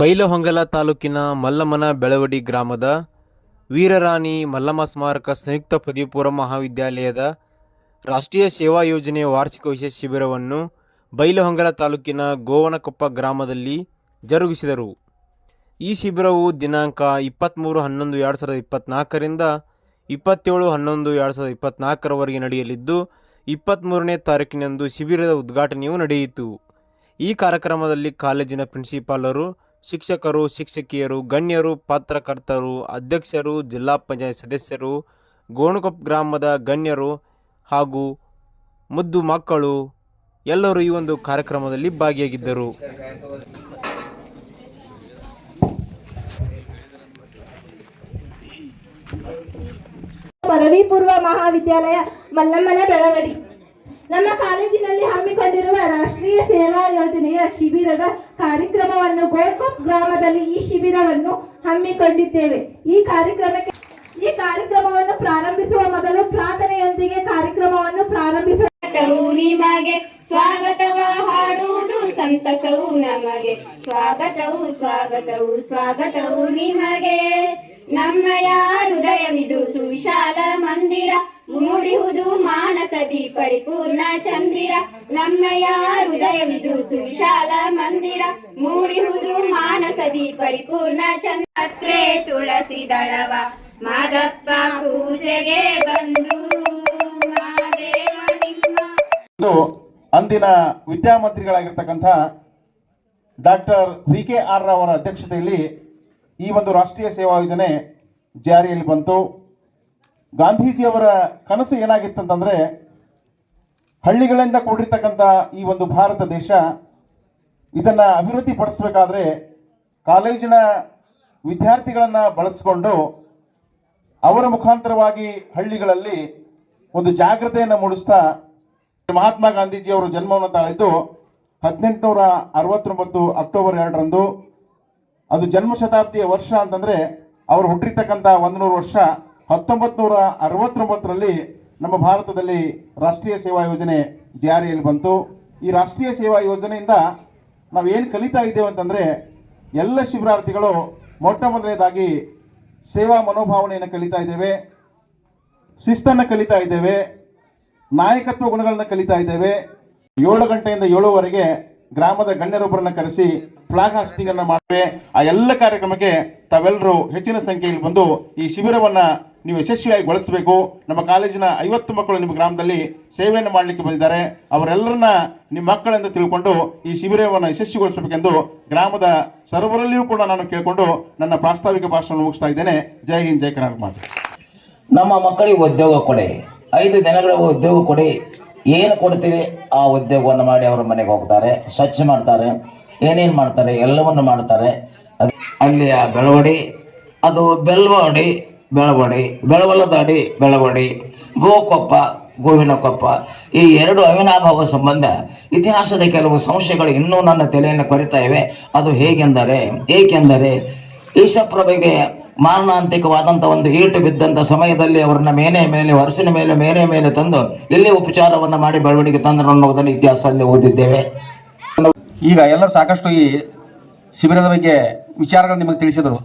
ಬೈಲಹೊಂಗಲ ತಾಲೂಕಿನ ಮಲ್ಲಮ್ಮನ ಬೆಳವಡಿ ಗ್ರಾಮದ ವೀರರಾಣಿ ಮಲ್ಲಮ್ಮ ಸ್ಮಾರಕ ಸಂಯುಕ್ತ ಪದವಿಪೂರ್ವ ಮಹಾವಿದ್ಯಾಲಯದ ರಾಷ್ಟ್ರೀಯ ಸೇವಾ ಯೋಜನೆಯ ವಾರ್ಷಿಕ ವಿಶೇಷ ಶಿಬಿರವನ್ನು ಬೈಲಹೊಂಗಲ ತಾಲೂಕಿನ ಗೋವನಕೊಪ್ಪ ಗ್ರಾಮದಲ್ಲಿ ಜರುಗಿಸಿದರು. ಈ ಶಿಬಿರವು ದಿನಾಂಕ ಇಪ್ಪತ್ತ್ಮೂರು ಹನ್ನೊಂದು ಎರಡು ಸಾವಿರದ ಇಪ್ಪತ್ತ್ನಾಲ್ಕರಿಂದ ಇಪ್ಪತ್ತೇಳು ಹನ್ನೊಂದು ಎರಡು ಸಾವಿರದ ಇಪ್ಪತ್ತ್ನಾಲ್ಕರವರೆಗೆ ನಡೆಯಲಿದ್ದು ಇಪ್ಪತ್ತ್ಮೂರನೇ ತಾರೀಕಿನಂದು ಶಿಬಿರದ ಉದ್ಘಾಟನೆಯೂ ನಡೆಯಿತು. ಈ ಕಾರ್ಯಕ್ರಮದಲ್ಲಿ ಕಾಲೇಜಿನ ಪ್ರಿನ್ಸಿಪಾಲರು, ಶಿಕ್ಷಕರು, ಶಿಕ್ಷಕಿಯರು, ಗಣ್ಯರು, ಪತ್ರಕರ್ತರು, ಅಧ್ಯಕ್ಷರು, ಜಿಲ್ಲಾ ಪಂಚಾಯತ್ ಸದಸ್ಯರು, ಗೋಣಕೊಪ್ಪ ಗ್ರಾಮದ ಗಣ್ಯರು ಹಾಗೂ ಮುದ್ದು ಮಕ್ಕಳು ಎಲ್ಲರೂ ಈ ಒಂದು ಕಾರ್ಯಕ್ರಮದಲ್ಲಿ ಭಾಗಿಯಾಗಿದ್ದರು. ಪದವಿ ಪೂರ್ವ ಮಹಾವಿದ್ಯಾಲಯ ಮಲ್ಲಮ್ಮನ ಬೆಳವಡಿ ನಮ್ಮ ಕಾಲೇಜಿನಲ್ಲಿ ಹಮ್ಮಿಕೊಂಡಿರುವ ರಾಷ್ಟ್ರೀಯ ಸೇವಾ ಯೋಜನೆಯ ಶಿಬಿರದ ಕಾರ್ಯಕ್ರಮವನ್ನು ಗೋಲ್ಕೋಪ್ ಗ್ರಾಮದಲ್ಲಿ ಈ ಶಿಬಿರವನ್ನು ಹಮ್ಮಿಕೊಂಡಿದ್ದೇವೆ. ಈ ಕಾರ್ಯಕ್ರಮಕ್ಕೆ ಈ ಕಾರ್ಯಕ್ರಮವನ್ನು ಪ್ರಾರಂಭಿಸುವ ಮೊದಲು ಪ್ರಾರ್ಥನೆಯೊಂದಿಗೆ ಕಾರ್ಯಕ್ರಮವನ್ನು ಪ್ರಾರಂಭಿಸುವ ನಿಮಗೆ ಸ್ವಾಗತವ ಹಾಡುವುದು, ಸಂತಸವು ನಮಗೆ. ಸ್ವಾಗತವು ಸ್ವಾಗತವು ಸ್ವಾಗತವು ನಿಮಗೆ. ನಮ್ಮಯ ಹೃದಯವಿದು ಸುವಿಶಾಲ ಮಂದಿರ ಮೂಡಿಹುದು ಮಾನಸದಿ ಪರಿಪೂರ್ಣ ಚಂದಿರ. ನಮ್ಮಯ ಹೃದಯವಿದು ಸುವಿಶಾಲ ಮಂದಿರ ಮೂಡಿಹುದು ಮಾನಸದಿ ಪರಿಪೂರ್ಣ ಚಂದ್ರೆ. ತುಳಸಿ ದಳವ ಮಾದಪ್ಪ ಪೂಜೆಗೆ ಬಂದು. ಮಾದೇವ ನಿಮ್ಮ ಇದು ಅಂದಿನ ವಿದ್ಯಾಮಂತ್ರಿಗಳಾಗಿರ್ತಕ್ಕಂಥ ಡಾಕ್ಟರ್ ವಿ ಕೆ ಆರ್ ಅವರ ಅಧ್ಯಕ್ಷತೆಯಲ್ಲಿ ಈ ಒಂದು ರಾಷ್ಟ್ರೀಯ ಸೇವಾ ಯೋಜನೆ ಜಾರಿಯಲ್ಲಿ ಬಂತು. ಗಾಂಧೀಜಿಯವರ ಕನಸು ಏನಾಗಿತ್ತಂತಂದ್ರೆ, ಹಳ್ಳಿಗಳಿಂದ ಕೂಡಿರ್ತಕ್ಕಂಥ ಈ ಒಂದು ಭಾರತ ದೇಶ ಇದನ್ನ ಅಭಿವೃದ್ಧಿ ಪಡಿಸಬೇಕಾದ್ರೆ ಕಾಲೇಜಿನ ವಿದ್ಯಾರ್ಥಿಗಳನ್ನು ಬಳಸಿಕೊಂಡು ಅವರ ಮುಖಾಂತರವಾಗಿ ಹಳ್ಳಿಗಳಲ್ಲಿ ಒಂದು ಜಾಗ್ರತೆಯನ್ನು ಮೂಡಿಸ್ತಾ ಮಹಾತ್ಮ ಗಾಂಧೀಜಿಯವರು ಜನ್ಮವನ್ನು ತಾಳಿದ್ದು ಹದಿನೆಂಟುನೂರ ಅರವತ್ತೊಂಬತ್ತು ಅಕ್ಟೋಬರ್ ಎರಡರಂದು ಅದು ಜನ್ಮ ಶತಾಬ್ದಿಯ ವರ್ಷ ಅಂತಂದ್ರೆ ಅವರು ಹುಟ್ಟಿರ್ತಕ್ಕಂಥ ಒಂದು ನೂರು ವರ್ಷ ಹತ್ತೊಂಬತ್ತು ನೂರ ಅರವತ್ತೊಂಬತ್ತರಲ್ಲಿ ನಮ್ಮ ಭಾರತದಲ್ಲಿ ರಾಷ್ಟ್ರೀಯ ಸೇವಾ ಯೋಜನೆ ಜಾರಿಯಲ್ಲಿ ಬಂತು. ಈ ರಾಷ್ಟ್ರೀಯ ಸೇವಾ ಯೋಜನೆಯಿಂದ ನಾವೇನು ಕಲಿತಾ ಇದ್ದೇವೆ ಅಂತಂದ್ರೆ ಎಲ್ಲ ಶಿಬಿರಾರ್ಥಿಗಳು ಮೊಟ್ಟ ಮೊದಲನೇದಾಗಿ ಸೇವಾ ಮನೋಭಾವನೆಯನ್ನು ಕಲಿತಾ ಇದ್ದೇವೆ, ಶಿಸ್ತನ್ನು ಕಲಿತಾ ಇದ್ದೇವೆ, ನಾಯಕತ್ವ ಗುಣಗಳನ್ನು ಕಲಿತಾ ಇದ್ದೇವೆ. ಏಳು ಗಂಟೆಯಿಂದ ಏಳುವರೆಗೆ ಗ್ರಾಮದ ಗಣ್ಯರೊಬ್ಬರನ್ನ ಕರೆಸಿ ಫ್ಲಾಗ್ ಹಾಸ್ಟಿಂಗ್ ಅನ್ನ ಮಾಡುವೆ ಆ ಎಲ್ಲ ಕಾರ್ಯಕ್ರಮಕ್ಕೆ ತಾವೆಲ್ಲರೂ ಹೆಚ್ಚಿನ ಸಂಖ್ಯೆಯಲ್ಲಿ ಬಂದು ಈ ಶಿಬಿರವನ್ನ ನೀವು ಯಶಸ್ವಿಯಾಗಿ ಬಳಸಬೇಕು. ನಮ್ಮ ಕಾಲೇಜಿನ ಐವತ್ತು ಮಕ್ಕಳು ನಿಮ್ಮ ಗ್ರಾಮದಲ್ಲಿ ಸೇವೆಯನ್ನು ಮಾಡಲಿಕ್ಕೆ ಬಂದಿದ್ದಾರೆ. ಅವರೆಲ್ಲರನ್ನ ನಿಮ್ಮ ಮಕ್ಕಳೆಂದು ತಿಳ್ಕೊಂಡು ಈ ಶಿಬಿರವನ್ನು ಯಶಸ್ವಿಗೊಳಿಸಬೇಕೆಂದು ಗ್ರಾಮದ ಸರ್ವರಲ್ಲಿಯೂ ಕೂಡ ನಾನು ಕೇಳಿಕೊಂಡು ನನ್ನ ಪ್ರಾಸ್ತಾವಿಕ ಭಾಷಣ ಮುಗಿಸ್ತಾ ಇದ್ದೇನೆ. ಜೈ ಹಿಂದ್, ಜೈ ಕರ್ನಾಟಕ ನಮ್ಮ ಮಕ್ಕಳಿಗೆ ಉದ್ಯೋಗ ಕೊಡಿ. ಐದು ದಿನಗಳ ಉದ್ಯೋಗ ಕೊಡಿ. ಏನು ಕೊಡ್ತೀರಿ? ಆ ಉದ್ಯೋಗವನ್ನು ಮಾಡಿ ಅವರ ಮನೆಗೆ ಹೋಗ್ತಾರೆ, ಸ್ವಚ್ಛ ಮಾಡ್ತಾರೆ, ಏನೇನು ಮಾಡ್ತಾರೆ, ಎಲ್ಲವನ್ನು ಮಾಡ್ತಾರೆ. ಅಲ್ಲಿ ಅಲ್ಲಿಯ ಬೆಳವಡಿ, ಅದು ಬೆಳವಡಿ ಬೆಳವಡಿ, ಬೆಳವಲದಾಡಿ, ಬೆಳವಡಿ, ಗೋಕೊಪ್ಪ ಗೋವಿನ ಕೊಪ್ಪ ಈ ಎರಡು ಅವಿನಾಭಾವ ಸಂಬಂಧ ಇತಿಹಾಸದ ಕೆಲವು ಸಂಶಯಗಳು ಇನ್ನೂ ನನ್ನ ತಲೆಯನ್ನು ಕೊರಿತಾ ಇವೆ. ಅದು ಹೇಗೆಂದರೆ, ಏಕೆಂದರೆ ಈಶಪ್ರಭೆಗೆ ಮಾರಣಾಂತಿಕವಾದಂಥ ಒಂದು ಏಟು ಬಿದ್ದಂಥ ಸಮಯದಲ್ಲಿ ಅವರನ್ನ ಮೇನೆ ಮೇಲೆ ವರ್ಷಿನ ಮೇಲೆ, ಮೇನೆ ಮೇಲೆ ತಂದು ಇಲ್ಲಿ ಉಪಚಾರವನ್ನು ಮಾಡಿ ಬೆಳವಣಿಗೆ ತಂದರು ಅನ್ನೋದನ್ನು ಇತಿಹಾಸದಲ್ಲಿ ಓದಿದ್ದೇವೆ. ಈಗ ಎಲ್ಲರೂ ಸಾಕಷ್ಟು ಈ ಶಿಬಿರದ ಬಗ್ಗೆ ವಿಚಾರಗಳು ನಿಮಗೆ ತಿಳಿಸಿದರು.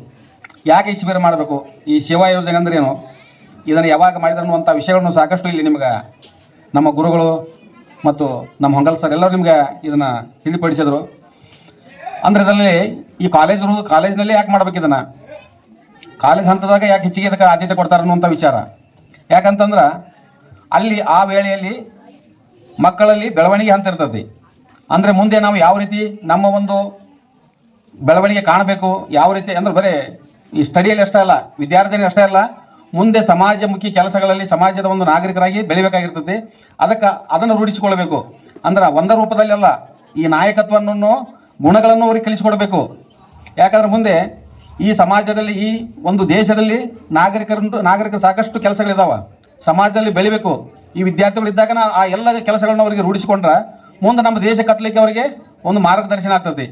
ಯಾಕೆ ಈ ಶಿಬಿರ ಮಾಡಬೇಕು? ಈ ಸೇವಾ ಯೋಜನೆ ಅಂದ್ರೆ ಏನು? ಇದನ್ನು ಯಾವಾಗ ಮಾಡಿದ್ರು ಅನ್ನುವಂಥ ವಿಷಯಗಳನ್ನು ಸಾಕಷ್ಟು ಇಲ್ಲಿ ನಿಮ್ಗೆ ನಮ್ಮ ಗುರುಗಳು ಮತ್ತು ನಮ್ಮ ಹೊಂಗಲ್ ಸರ್ ಎಲ್ಲರೂ ನಿಮ್ಗೆ ಇದನ್ನು ತಿಳಿಪಡಿಸಿದರು. ಅಂದ್ರೆ ಇದರಲ್ಲಿ ಈ ಕಾಲೇಜರು ಕಾಲೇಜಿನಲ್ಲಿ ಯಾಕೆ ಮಾಡ್ಬೇಕು ಇದನ್ನು? ಕಾಲೇಜ್ ಹಂತದಾಗ ಯಾಕೆ ಹೆಚ್ಚಿಗೆ ಇದಕ್ಕೆ ಆದ್ಯತೆ ಕೊಡ್ತಾರೆ ಅನ್ನುವಂಥ ವಿಚಾರ. ಯಾಕಂತಂದ್ರೆ ಅಲ್ಲಿ ಆ ವೇಳೆಯಲ್ಲಿ ಮಕ್ಕಳಲ್ಲಿ ಬೆಳವಣಿಗೆ ಹಂತ ಇರ್ತದೆ. ಅಂದರೆ ಮುಂದೆ ನಾವು ಯಾವ ರೀತಿ ನಮ್ಮ ಒಂದು ಬೆಳವಣಿಗೆ ಕಾಣಬೇಕು, ಯಾವ ರೀತಿ ಅಂದ್ರೆ ಬರೀ ಈ ಸ್ಟಡಿಯಲ್ಲಿ ಅಷ್ಟೇ ಅಲ್ಲ ವಿದ್ಯಾರ್ಥಿನಿ ಅಷ್ಟೇ ಅಲ್ಲ, ಮುಂದೆ ಸಮಾಜಮುಖಿ ಕೆಲಸಗಳಲ್ಲಿ ಸಮಾಜದ ಒಂದು ನಾಗರಿಕರಾಗಿ ಬೆಳಿಬೇಕಾಗಿರ್ತದೆ. ಅದಕ್ಕೆ ಅದನ್ನು ರೂಢಿಸಿಕೊಳ್ಬೇಕು ಅಂದ್ರೆ ಒಂದ ರೂಪದಲ್ಲಿ ಅಲ್ಲ, ಈ ನಾಯಕತ್ವವನ್ನು, ಗುಣಗಳನ್ನು ಅವ್ರಿಗೆ ಕಲಿಸಿಕೊಡ್ಬೇಕು. ಯಾಕಂದ್ರೆ ಮುಂದೆ ಈ ಸಮಾಜದಲ್ಲಿ, ಈ ಒಂದು ದೇಶದಲ್ಲಿ ನಾಗರಿಕರು ನಾಗರಿಕರು ಸಾಕಷ್ಟು ಕೆಲಸಗಳಿದಾವ. ಸಮಾಜದಲ್ಲಿ ಬೆಳಿಬೇಕು. ಈ ವಿದ್ಯಾರ್ಥಿಗಳಿದ್ದಾಗ ಆ ಎಲ್ಲ ಕೆಲಸಗಳನ್ನ ಅವರಿಗೆ ರೂಢಿಸಿಕೊಂಡ್ರೆ ಮುಂದೆ ನಮ್ಮ ದೇಶ ಕಟ್ಟಲಿಕ್ಕೆ ಅವರಿಗೆ ಒಂದು ಮಾರ್ಗದರ್ಶನ ಆಗ್ತದೆ.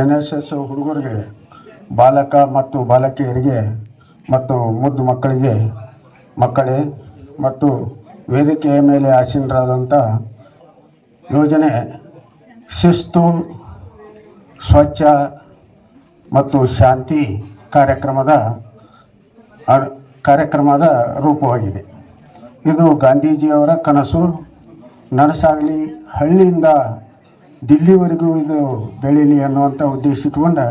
ಎನ್ ಎಸ್ ಎಸ್ ಹುಡುಗರಿಗೆ, ಬಾಲಕ ಮತ್ತು ಬಾಲಕಿಯರಿಗೆ ಮತ್ತು ಮುದ್ದು ಮಕ್ಕಳಿಗೆ ಮಕ್ಕಳೇ ಮತ್ತು ವೇದಿಕೆಯ ಮೇಲೆ ಆಸೀನರಾದಂಥ ಯೋಜನೆ ಶಿಸ್ತು, ಸ್ವಚ್ಛ ಮತ್ತು ಶಾಂತಿ ಕಾರ್ಯಕ್ರಮದ ಕಾರ್ಯಕ್ರಮದ ರೂಪವಾಗಿದೆ. ಇದು ಗಾಂಧೀಜಿಯವರ ಕನಸು. ನನಸಾಗಲಿ ಹಳ್ಳಿಯಿಂದ ದಿಲ್ಲಿವರೆಗೂ ಇದು ಬೆಳೀಲಿ ಅನ್ನುವಂಥ ಉದ್ದೇಶ ಇಟ್ಕೊಂಡು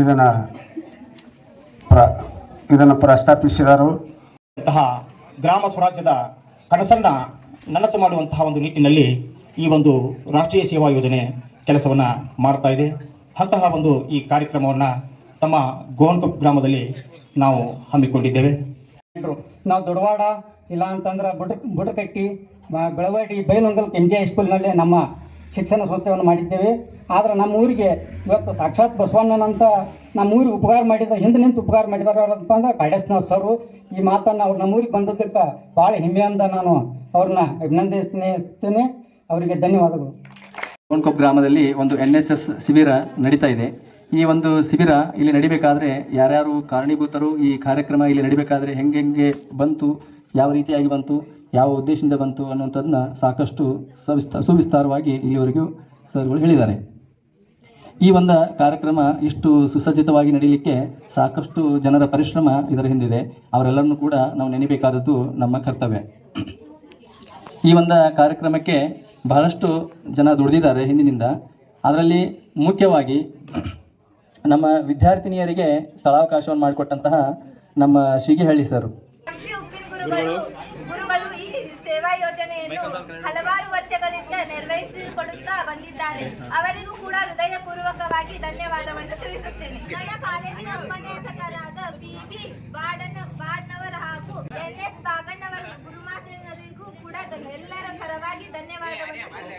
ಇದನ್ನು ಪ್ರ ಇದನ್ನು ಪ್ರಸ್ತಾಪಿಸಿದರು. ಅಂತಹ ಗ್ರಾಮ ಸ್ವರಾಜ್ಯದ ಕನಸನ್ನ ನನಸು ಮಾಡುವಂತಹ ಒಂದು ನಿಟ್ಟಿನಲ್ಲಿ ಈ ಒಂದು ರಾಷ್ಟ್ರೀಯ ಸೇವಾ ಯೋಜನೆ ಕೆಲಸವನ್ನ ಮಾಡ್ತಾ ಇದೆ. ಅಂತಹ ಒಂದು ಈ ಕಾರ್ಯಕ್ರಮವನ್ನ ತಮ್ಮ ಗೋವನ್ಕೊಪ್ ಗ್ರಾಮದಲ್ಲಿ ನಾವು ಹಮ್ಮಿಕೊಂಡಿದ್ದೇವೆ. ನಾವು ದೊಡವಾಡ ಇಲ್ಲ ಅಂತಂದ್ರೆ ಬುಡ ಬುಡಕಟ್ಟಿ ಬೆಳವಾಡಿ ಬೆಳವಡಿ ಎಂ ಜೆ ಸ್ಕೂಲ್ನಲ್ಲಿ ನಮ್ಮ ಶಿಕ್ಷಣ ಸಂಸ್ಥೆಯನ್ನು ಮಾಡಿದ್ದೇವೆ. ಆದರೆ ನಮ್ಮ ಊರಿಗೆ ಇವತ್ತು ಸಾಕ್ಷಾತ್ ಬಸವಣ್ಣನಂತ ನಮ್ಮ ಊರಿಗೆ ಉಪಕಾರ ಮಾಡಿದ, ಹಿಂದೆ ನಿಂತು ಉಪಕಾರ ಮಾಡಿದಾರ ಅಂದ್ರೆ ಕಾಡಸ್ನವ್ರು ಸರು. ಈ ಮಾತನ್ನು ಅವ್ರು ನಮ್ಮ ಊರಿಗೆ ಬಂದದ್ದಕ್ಕೆ ಭಾಳ ಹೆಮ್ಮೆಯಿಂದ ನಾನು. ಅವ್ರನ್ನ ಅಭಿನಂದಿಸ್ತೇನೆ. ಅವರಿಗೆ ಧನ್ಯವಾದಗಳು. ಕೋನ್ಕೊಪ್ ಗ್ರಾಮದಲ್ಲಿ ಒಂದು ಎನ್ ಎಸ್ ಎಸ್ ಶಿಬಿರ ನಡೀತಾ ಇದೆ. ಈ ಒಂದು ಶಿಬಿರ ಇಲ್ಲಿ ನಡಿಬೇಕಾದ್ರೆ ಯಾರ್ಯಾರು ಕಾರಣೀಭೂತರು ಈ ಕಾರ್ಯಕ್ರಮ ಇಲ್ಲಿ ನಡಿಬೇಕಾದ್ರೆ ಹೆಂಗೆ ಹೆಂಗೆ ಬಂತು, ಯಾವ ರೀತಿಯಾಗಿ ಬಂತು ಯಾವ ಉದ್ದೇಶದಿಂದ ಬಂತು ಅನ್ನುವಂಥದ್ದನ್ನ ಸಾಕಷ್ಟು ಸವಿಸ್ತ, ಸುವಿಸ್ತಾರವಾಗಿ ಇಲ್ಲಿವರೆಗೂ ಸರ್ಗಳು ಹೇಳಿದ್ದಾರೆ. ಈ ಒಂದು ಕಾರ್ಯಕ್ರಮ ಇಷ್ಟು ಸುಸಜ್ಜಿತವಾಗಿ ನಡೀಲಿಕ್ಕೆ ಸಾಕಷ್ಟು ಜನರ ಪರಿಶ್ರಮ ಇದರ ಹಿಂದಿದೆ. ಅವರೆಲ್ಲರನ್ನೂ ಕೂಡ ನಾವು ನೆನೆಯಬೇಕಾದದ್ದು ನಮ್ಮ ಕರ್ತವ್ಯ. ಈ ಒಂದು ಕಾರ್ಯಕ್ರಮಕ್ಕೆ ಬಹಳಷ್ಟು ಜನ ದುಡಿದಿದ್ದಾರೆ ಹಿಂದಿನಿಂದ. ಅದರಲ್ಲಿ ಮುಖ್ಯವಾಗಿ ನಮ್ಮ ವಿದ್ಯಾರ್ಥಿನಿಯರಿಗೆ ಸ್ಥಳಾವಕಾಶವನ್ನು ಮಾಡಿಕೊಟ್ಟಂತಹ ನಮ್ಮ ಶಿಗಿಹಳ್ಳಿ ಸರ್ ಗುರುಗಳು ಗುರುಗಳು ಈ ಸೇವಾ ಯೋಜನೆಯನ್ನು ಹಲವಾರು ವರ್ಷಗಳಿಂದ ನಿರ್ವಹಿಸಿಕೊಡುತ್ತಾ ಬಂದಿದ್ದಾರೆ. ಅವರಿಗೂ ಕೂಡ ಹೃದಯಪೂರ್ವಕವಾಗಿ ಧನ್ಯವಾದವನ್ನು ತಿಳಿಸುತ್ತೇನೆ. ನನ್ನ ಕಾಲೇಜಿನ ಉಪನ್ಯಾಸಕರಾದ ಬಿಬಿ ಬಾಡನ, ಬಾಡ್ನವರ್ ಹಾಗೂ ಎನ್ ಎಸ್ ಬಾಗಣ್ಣವರ ಗುರುಮಾತೆಯರಿಗೂ ಕೂಡ ಎಲ್ಲರ ಪರವಾಗಿ ಧನ್ಯವಾದವನ್ನು